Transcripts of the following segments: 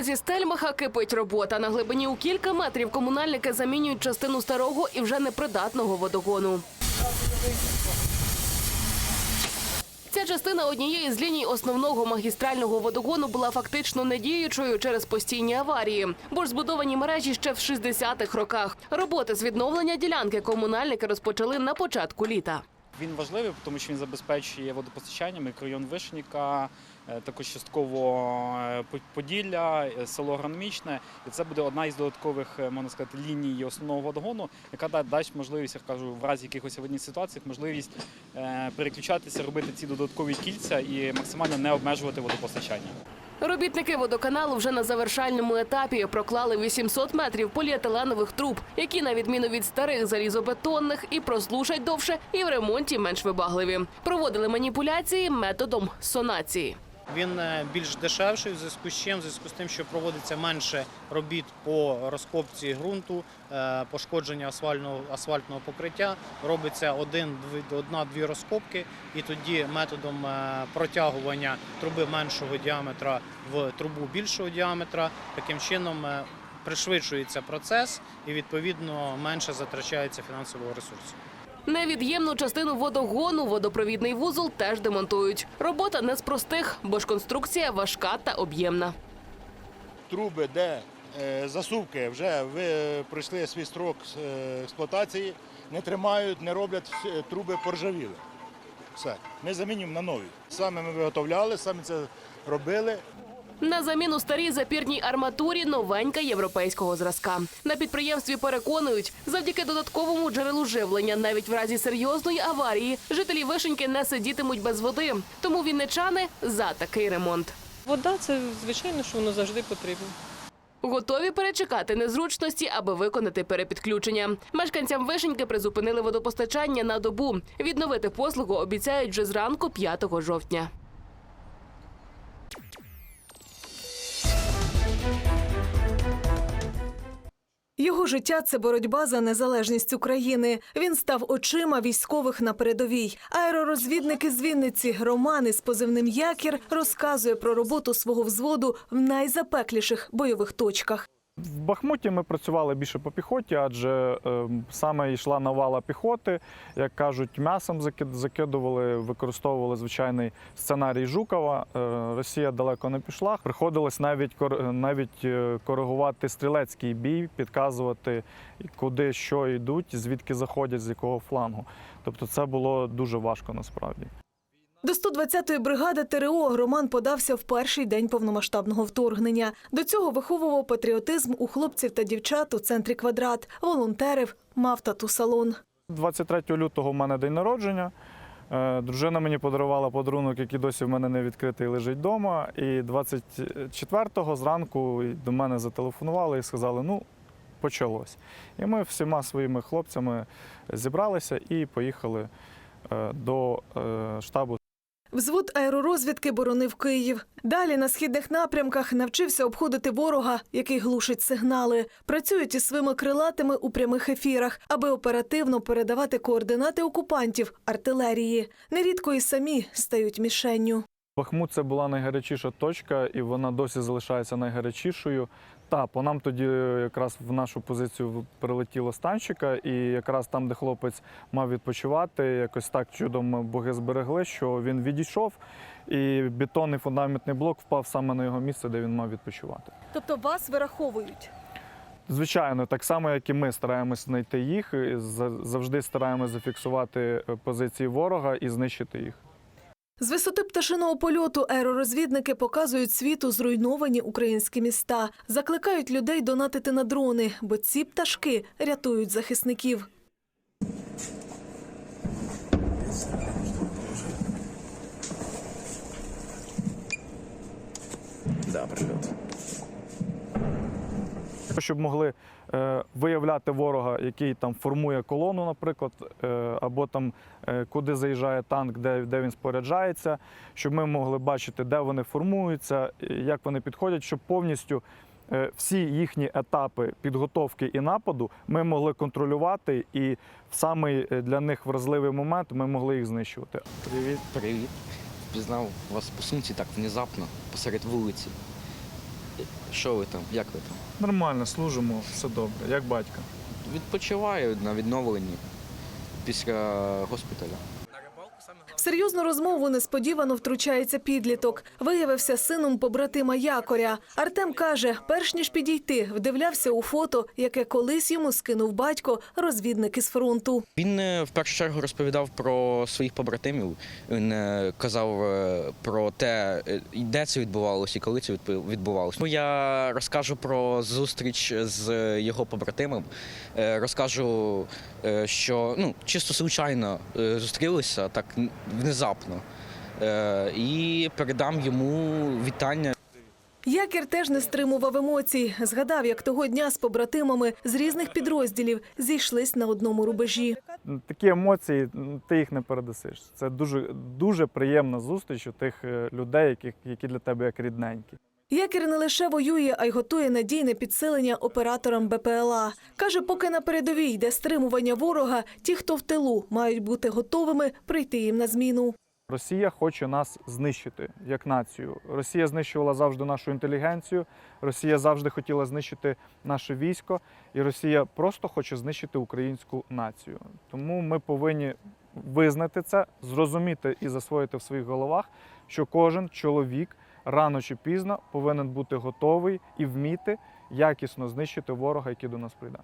вулиці Стельмаха кипить робота. На глибині у кілька метрів комунальники замінюють частину старого і вже непридатного водогону. Ця частина однієї з ліній основного магістрального водогону була фактично недіючою через постійні аварії, бо ж збудовані мережі ще в 60-х роках. Роботи з відновлення ділянки комунальники розпочали на початку літа. Він важливий, тому що він забезпечує водопостачання, мікрорайон Вишенька, е, також частково е, Поділля, е, село Агрономічне. І це буде одна із додаткових, е, можна сказати, ліній основного водогону, яка дасть можливість, я кажу, в разі якихось аварійних ситуаціях, можливість е, переключатися, робити ці додаткові кільця і максимально не обмежувати водопостачання. Робітники водоканалу вже на завершальному етапі проклали 800 метрів поліетиленових труб, які, на відміну від старих залізобетонних, і прослужать довше, і в ремонті менш вибагливі. Проводили маніпуляції методом сонації. Він е, більш дешевший в зв'язку з чим, в зв'язку з тим, що проводиться менше робіт по розкопці ґрунту, е, пошкодження асфальтного, асфальтного покриття. Робиться одна-дві розкопки, і тоді методом е, протягування труби меншого діаметра в трубу більшого діаметра, таким чином пришвидшується процес і відповідно менше затрачається фінансового ресурсу. Невід'ємну частину водогону водопровідний вузол теж демонтують. Робота не з простих, бо ж конструкція важка та об'ємна. труби, де е, засувки вже ви е, пройшли свій строк е, експлуатації, не тримають, не роблять труби поржавіли. Все. Ми замінюємо на нові. Саме ми виготовляли, самі це робили. На заміну старій запірній арматурі новенька європейського зразка. На підприємстві переконують, завдяки додатковому джерелу живлення, навіть в разі серйозної аварії, жителі вишеньки не сидітимуть без води. Тому вінничани за такий ремонт. Вода це звичайно, що воно завжди потрібно. Готові перечекати незручності, аби виконати перепідключення. Мешканцям вишеньки призупинили водопостачання на добу. Відновити послугу обіцяють вже зранку 5 жовтня. Його життя це боротьба за незалежність України. Він став очима військових на передовій. Аеророзвідник із Вінниці Роман із позивним Якір розказує про роботу свого взводу в найзапекліших бойових точках. В Бахмуті ми працювали більше по піхоті, адже е, саме йшла навала піхоти. Як кажуть, м'ясом закидували, використовували звичайний сценарій Жукова. Е, Росія далеко не пішла. Приходилось навіть кор- навіть е, коригувати стрілецький бій, підказувати, куди що йдуть, звідки заходять, з якого флангу. Тобто це було дуже важко насправді. До 120-ї бригади ТРО Роман подався в перший день повномасштабного вторгнення. До цього виховував патріотизм у хлопців та дівчат у центрі квадрат, волонтерив, мав тату-салон. 23 лютого в мене день народження. Е, Дружина мені подарувала подарунок, який досі в мене не відкритий, лежить вдома. І 24-го зранку до мене зателефонували і сказали: ну, почалось. І ми всіма своїми хлопцями зібралися і поїхали е, до е, штабу Взвод аеророзвідки боронив Київ. Далі на східних напрямках навчився обходити ворога, який глушить сигнали. Працюють із своїми крилатими у прямих ефірах, аби оперативно передавати координати окупантів артилерії. Нерідко і самі стають мішенню. Бахмут це була найгарячіша точка, і вона досі залишається найгарячішою. Та по нам тоді якраз в нашу позицію прилетіло з танчика, і якраз там, де хлопець мав відпочивати, якось так чудом боги зберегли, що він відійшов, і бетонний фундаментний блок впав саме на його місце, де він мав відпочивати. Тобто вас вираховують. Звичайно, так само, як і ми стараємось знайти їх, завжди стараємось зафіксувати е, позиції ворога і знищити їх. З висоти пташиного польоту аеророзвідники показують світу зруйновані українські міста, закликають людей донатити на дрони, бо ці пташки рятують захисників. Щоб могли виявляти ворога, який там формує колону, наприклад, е, або там е, куди заїжджає танк, де, де він споряджається, щоб ми могли бачити, де вони формуються, як вони підходять, щоб повністю е, всі їхні етапи підготовки і нападу ми могли контролювати, і в самий е, для них вразливий момент ми могли їх знищувати. Привіт. Привіт. Пізнав вас по сумці так внезапно, посеред вулиці. Що ви там? Як ви там? Нормально, служимо, все добре, як батько. Відпочиваю на відновленні після госпіталя. Серйозну розмову несподівано втручається підліток. Виявився сином побратима Якоря. Артем каже, перш ніж підійти, вдивлявся у фото, яке колись йому скинув батько, розвідник із фронту. Він е, в першу чергу розповідав про своїх побратимів. Він е, казав е, про те, де це відбувалося і коли це відбу- відбувалося. Ну, Я розкажу про зустріч з його побратимом. Розкажу, що ну, чисто случайно зустрілися так внезапно. Е, І передам йому вітання. Якір теж не стримував емоцій. Згадав, як того дня з побратимами з різних підрозділів зійшлись на одному рубежі. Такі емоції ти їх не передасиш. Це дуже, дуже приємна зустріч у тих е, людей, які, які для тебе як рідненькі. Якір не лише воює, а й готує надійне підсилення операторам БПЛА. Каже, поки на передовій йде стримування ворога, ті, хто в тилу, мають бути готовими прийти їм на зміну. Росія хоче нас знищити як націю. Росія знищувала завжди нашу інтелігенцію. Росія завжди хотіла знищити наше військо, і Росія просто хоче знищити українську націю. Тому ми повинні визнати це, зрозуміти і засвоїти в своїх головах, що кожен чоловік рано чи пізно повинен бути готовий і вміти якісно знищити ворога, який до нас прийде.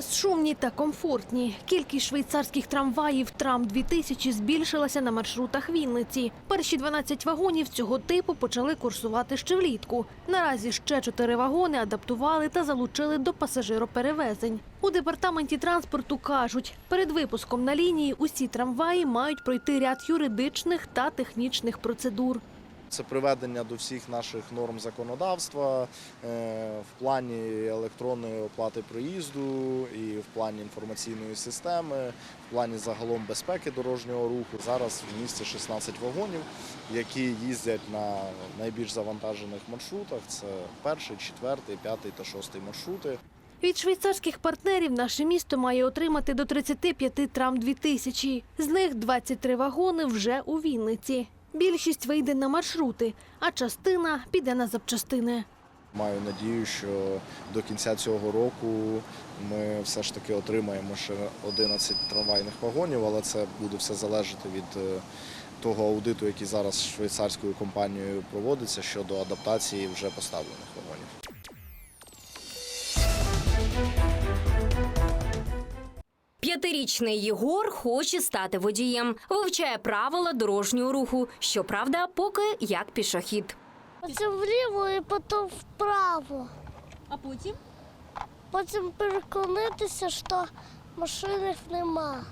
Безшумні та комфортні. Кількість швейцарських трамваїв Трам 2000 збільшилася на маршрутах Вінниці. Перші 12 вагонів цього типу почали курсувати ще влітку. Наразі ще 4 вагони адаптували та залучили до пасажироперевезень. У департаменті транспорту кажуть, перед випуском на лінії усі трамваї мають пройти ряд юридичних та технічних процедур. Це приведення до всіх наших норм законодавства е, в плані електронної оплати проїзду і в плані інформаційної системи, в плані загалом безпеки дорожнього руху. Зараз в місті 16 вагонів, які їздять на найбільш завантажених маршрутах. Це перший, четвертий, п'ятий та шостий маршрути. Від швейцарських партнерів наше місто має отримати до 35 трам 2000. З них 23 вагони вже у Вінниці. Більшість вийде на маршрути, а частина піде на запчастини. Маю надію, що до кінця цього року ми все ж таки отримаємо ще 11 трамвайних вагонів, але це буде все залежати від е, того аудиту, який зараз швейцарською компанією проводиться щодо адаптації вже поставлених вагонів. П'ятирічний Єгор хоче стати водієм, вивчає правила дорожнього руху. Щоправда, поки як пішохід. Потім вліво і потім вправо. А потім Потім переконатися, що машин нема.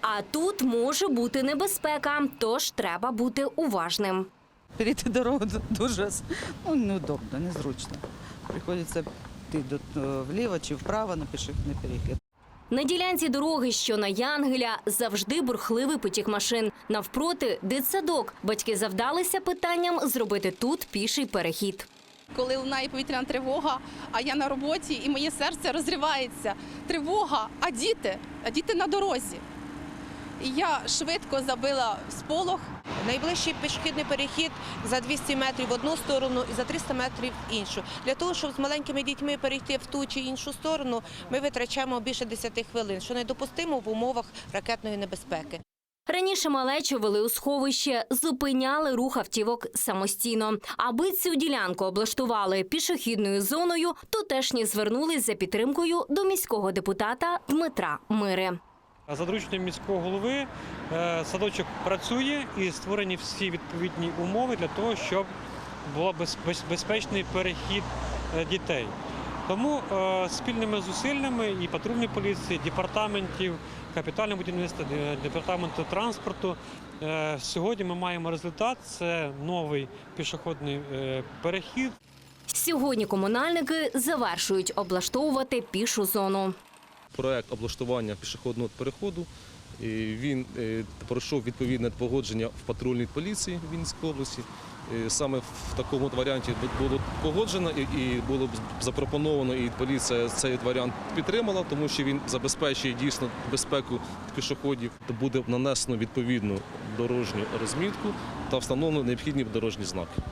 а тут може бути небезпека, тож треба бути уважним. Перейти дорогу дуже ну, неудобно, незручно. Приходиться йти вліво чи вправо на пішохідний перехід. На ділянці дороги, що на Янгеля, завжди бурхливий потік машин. Навпроти дитсадок. Батьки завдалися питанням зробити тут піший перехід. коли лунає повітряна тривога, а я на роботі, і моє серце розривається. Тривога, а діти, а діти на дорозі. Я швидко забила сполох. Найближчий пішохідний перехід за 200 метрів в одну сторону і за 300 метрів в іншу. Для того, щоб з маленькими дітьми перейти в ту чи іншу сторону, ми витрачаємо більше 10 хвилин, що недопустимо в умовах ракетної небезпеки. Раніше малечу вели у сховище, зупиняли рух автівок самостійно. Аби цю ділянку облаштували пішохідною зоною, тутешні звернулись за підтримкою до міського депутата Дмитра Мири. За дорученням міського голови е, садочок працює і створені всі відповідні умови для того, щоб був безпечний перехід е, дітей. Тому е, спільними зусиллями і патрульної поліції, департаментів, капітального будівництва, департаменту транспорту. Сьогодні ми маємо результат. Це новий пішохідний перехід. Сьогодні комунальники завершують облаштовувати пішу зону. Проект облаштування пішохідного переходу. Він е, пройшов відповідне погодження в патрульній поліції Вінницької області. е, саме в такому варіанті було погоджено і, і було запропоновано, і поліція цей варіант підтримала, тому що він забезпечує дійсно безпеку пішоходів. Буде нанесено відповідну дорожню розмітку та встановлено необхідні дорожні знаки.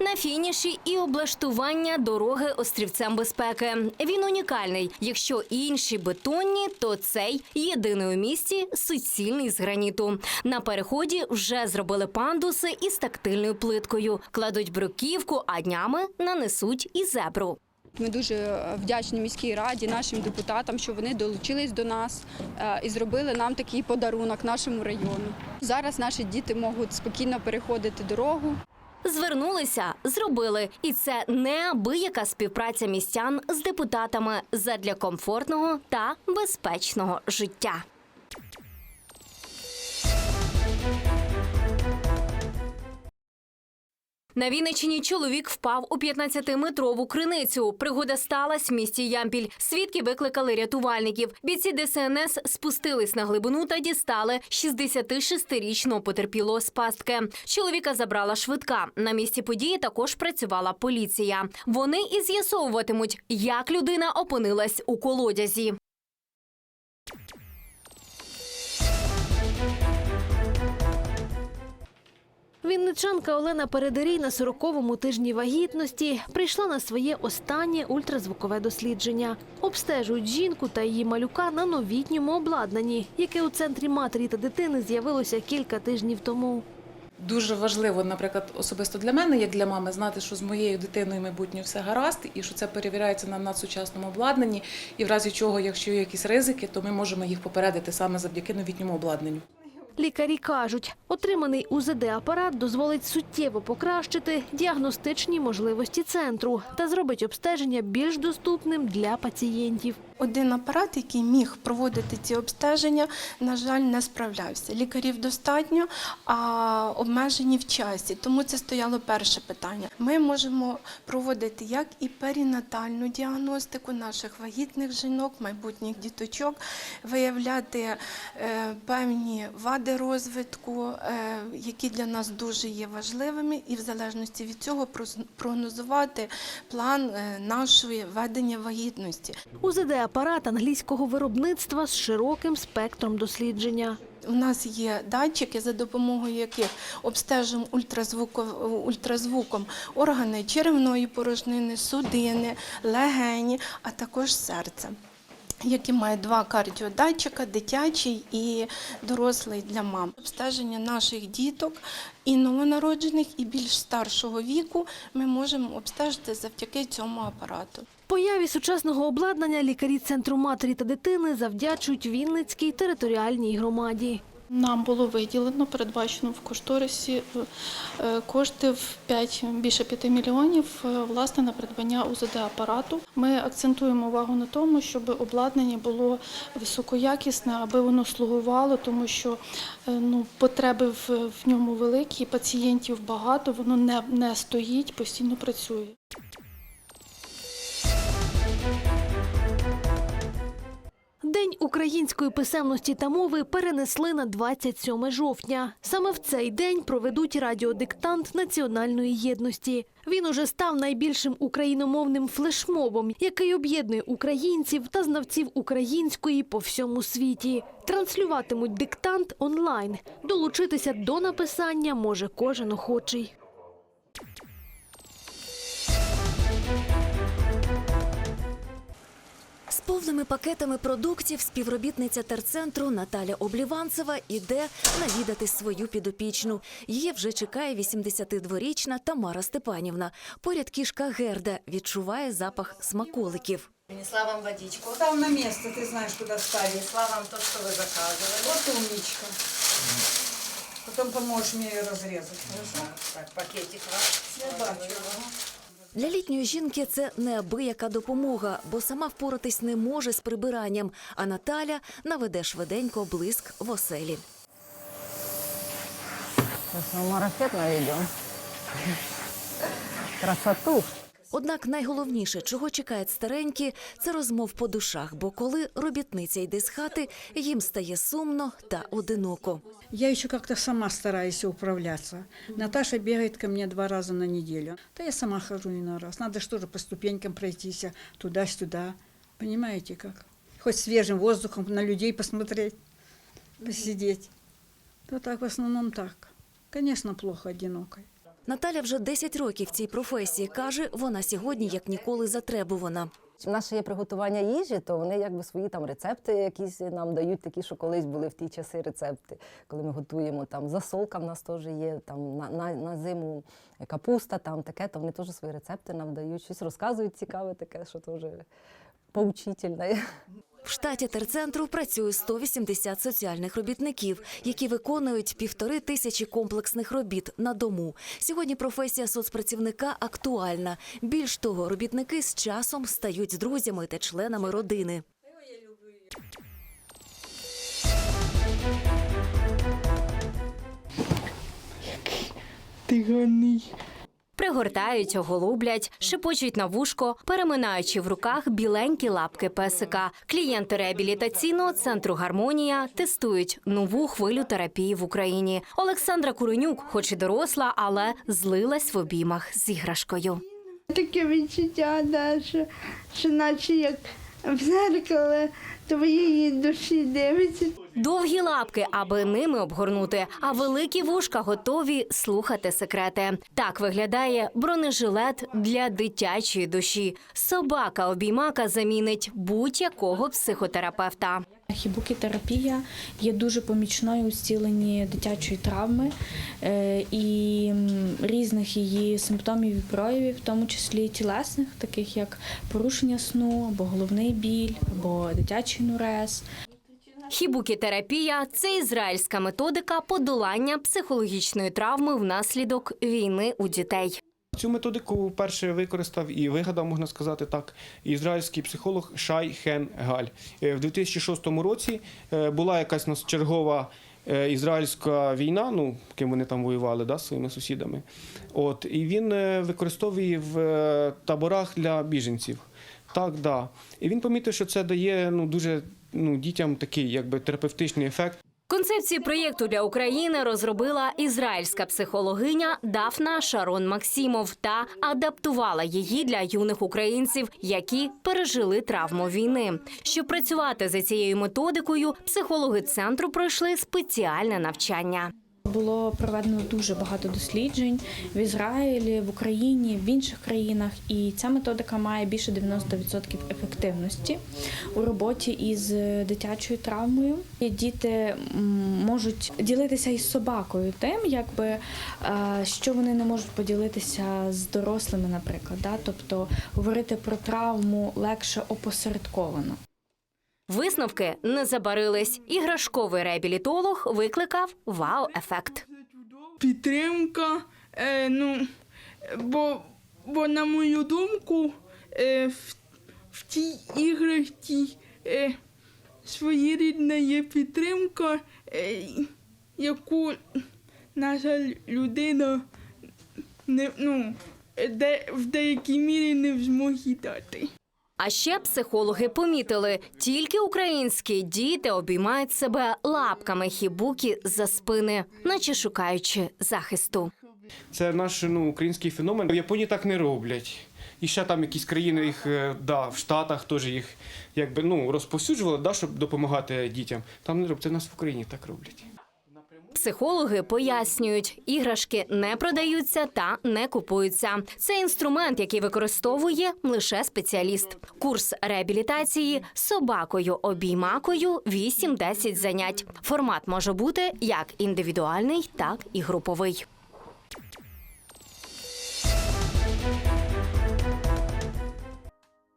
На фініші і облаштування дороги острівцем безпеки. Він унікальний. Якщо інші бетонні, то цей єдиний у місті суцільний з граніту. На переході вже зробили пандуси із тактильною плиткою, кладуть бруківку, а днями нанесуть і зебру. Ми дуже вдячні міській раді, нашим депутатам, що вони долучились до нас е, і зробили нам такий подарунок нашому району. Зараз наші діти можуть спокійно переходити дорогу. Звернулися, зробили, і це неабияка співпраця містян з депутатами задля комфортного та безпечного життя. На Вінниччині чоловік впав у 15-метрову криницю. Пригода сталася в місті Ямпіль. Свідки викликали рятувальників. Бійці ДСНС спустились на глибину та дістали 66-річного потерпілого з пастки. Чоловіка забрала швидка. На місці події також працювала поліція. Вони і з'ясовуватимуть, як людина опинилась у колодязі. Вінничанка Олена Передарій на 40-му тижні вагітності прийшла на своє останнє ультразвукове дослідження. Обстежують жінку та її малюка на новітньому обладнанні, яке у центрі матері та дитини з'явилося кілька тижнів тому. Дуже важливо, наприклад, особисто для мене, як для мами, знати, що з моєю дитиною майбутнє все гаразд, і що це перевіряється на надсучасному обладнанні. І в разі чого, якщо є якісь ризики, то ми можемо їх попередити саме завдяки новітньому обладнанню. Лікарі кажуть, отриманий УЗД-апарат дозволить суттєво покращити діагностичні можливості центру та зробить обстеження більш доступним для пацієнтів. Один апарат, який міг проводити ці обстеження, на жаль, не справлявся. Лікарів достатньо, а обмежені в часі. Тому це стояло перше питання. Ми можемо проводити як і перинатальну діагностику наших вагітних жінок, майбутніх діточок, виявляти е, певні вади розвитку, е, які для нас дуже є важливими, і в залежності від цього прогнозувати план е, нашої ведення вагітності. УЗД-апарат англійського виробництва з широким спектром дослідження. У нас є датчики, за допомогою яких обстежуємо ультразвуком органи черевної порожнини, судини, легені, а також серце. Які мають два кардіодатчика, дитячий і дорослий для мам. Обстеження наших діток і новонароджених, і більш старшого віку ми можемо обстежити завдяки цьому апарату. Появі сучасного обладнання лікарі центру матері та дитини завдячують Вінницькій територіальній громаді. Нам було виділено, передбачено в кошторисі е, кошти в 5, більше 5 мільйонів е, власне на придбання УЗД-апарату. Ми акцентуємо увагу на тому, щоб обладнання було високоякісне, аби воно слугувало, тому що е, ну, потреби в, в ньому великі, пацієнтів багато, воно не, не стоїть, постійно працює. День української писемності та мови перенесли на 27 жовтня. Саме в цей день проведуть радіодиктант національної єдності. Він уже став найбільшим україномовним флешмобом, який об'єднує українців та знавців української по всьому світі. Транслюватимуть диктант онлайн. Долучитися до написання може кожен охочий. З повними пакетами продуктів співробітниця терцентру Наталя Обліванцева іде навідати свою підопічну. Її вже чекає 82-річна Тамара Степанівна. Поряд кішка Герда відчуває запах смаколиків. Принесла вам водичку. Там на место, ты знаешь, куда ставить. Принесла вам то, что вы заказывали. Вот умничка. Потом поможешь мне ее разрезать, хорошо? Так, пакетик ваш. Я бачу. Для літньої жінки це неабияка допомога, бо сама впоратись не може з прибиранням. А Наталя наведе швиденько блиск в оселі. Красоту. Однак найголовніше, чого чекають старенькі, це розмов по душах. Бо коли робітниця йде з хати, їм стає сумно та одиноко. Я еще как-то сама стараюсь управляться. Наташа бегает ко мне два раза на неделю. Да я сама хожу не на раз. Надо что же по ступенькам пройтись, туда-сюда. Понимаете как? Хоть свежим воздухом на людей посмотреть, посидеть. То так в основном так. Конечно, плохо одинокой. Наталя вже 10 років в цій професії. Каже, вона сьогодні як ніколи затребувана. У нас ще є приготування їжі, то вони якби свої там рецепти якісь нам дають, такі, що колись були в ті часи рецепти, коли ми готуємо там засолка в нас теж є, там на, на, на зиму капуста, там таке, то вони теж свої рецепти нам дають, щось розказують цікаве, таке, що теж поучительне. В штаті терцентру працює 180 соціальних робітників, які виконують півтори тисячі комплексних робіт на дому. Сьогодні професія соцпрацівника актуальна. Більш того, робітники з часом стають друзями та членами родини. Ти гарний. Пригортають, оголублять, шепочуть на вушко, переминаючи в руках біленькі лапки песика. Клієнти реабілітаційного центру Гармонія тестують нову хвилю терапії в Україні. Олександра Куренюк, хоч і доросла, але злилась в обіймах з іграшкою. Таке відчуття, да, що, що наче як в зеркало твоєї душі дивиться. Довгі лапки, аби ними обгорнути, а великі вушка готові слухати секрети. Так виглядає бронежилет для дитячої душі. Собака обіймака замінить будь-якого психотерапевта. Хібукітерапія є дуже помічною у зціленні дитячої травми е, і різних її симптомів і проявів, в тому числі тілесних, таких як порушення сну, або головний біль, або дитячий нурез. Хібукітерапія це ізраїльська методика подолання психологічної травми внаслідок війни у дітей. Цю методику вперше використав і вигадав, можна сказати так, ізраїльський психолог Шай Хен Галь. Е, В 2006 році е, була якась нас чергова е, ізраїльська війна, ну ким вони там воювали, да, своїми сусідами. От, і він використовує в таборах для біженців. Так, да. І він помітив, що це дає ну, дуже ну, дітям такий якби терапевтичний ефект. Концепцію проєкту для України розробила ізраїльська психологиня Дафна Шарон Максимов та адаптувала її для юних українців, які пережили травму війни. Щоб працювати за цією методикою, психологи центру пройшли спеціальне навчання. Було проведено дуже багато досліджень в Ізраїлі, в Україні, в інших країнах, і ця методика має більше 90% ефективності у роботі із дитячою травмою. Діти можуть ділитися із собакою тим, якби е, що вони не можуть поділитися з дорослими, наприклад. Да? Тобто говорити про травму легше опосередковано. Висновки не забарились. Іграшковий реабілітолог викликав вау-ефект. Підтримка, е, ну, бо, бо на мою думку, е, в, в тій іграшці е, своєрідна є підтримка, е, яку наша людина не, ну, де, в деякій мірі не в змозі дати. А ще психологи помітили, тільки українські діти обіймають себе лапками хібукі за спини, наче шукаючи захисту. Це наш ну, український феномен. В Японії так не роблять. І ще там якісь країни їх е, да, в Штатах теж їх якби ну розповсюджували, да, щоб допомагати дітям. Там не роблять. Це нас в Україні так роблять. Психологи пояснюють, іграшки не продаються та не купуються. Це інструмент, який використовує лише спеціаліст. Курс реабілітації собакою обіймакою 8-10 занять. Формат може бути як індивідуальний, так і груповий.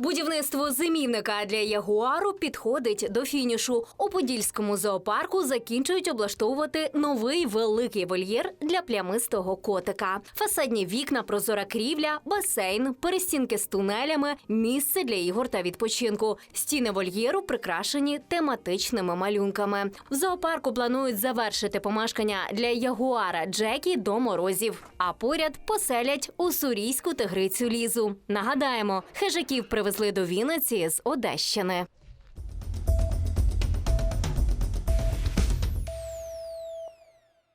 Будівництво зимівника для ягуару підходить до фінішу. У Подільському зоопарку закінчують облаштовувати новий великий вольєр для плямистого котика. Фасадні вікна, прозора крівля, басейн, перестінки з тунелями, місце для ігор та відпочинку. Стіни вольєру прикрашені тематичними малюнками. В зоопарку планують завершити помешкання для ягуара Джекі до морозів. А поряд поселять уссурійську тигрицю лізу. Нагадаємо, хижаків привезли до Вінниці з Одещини.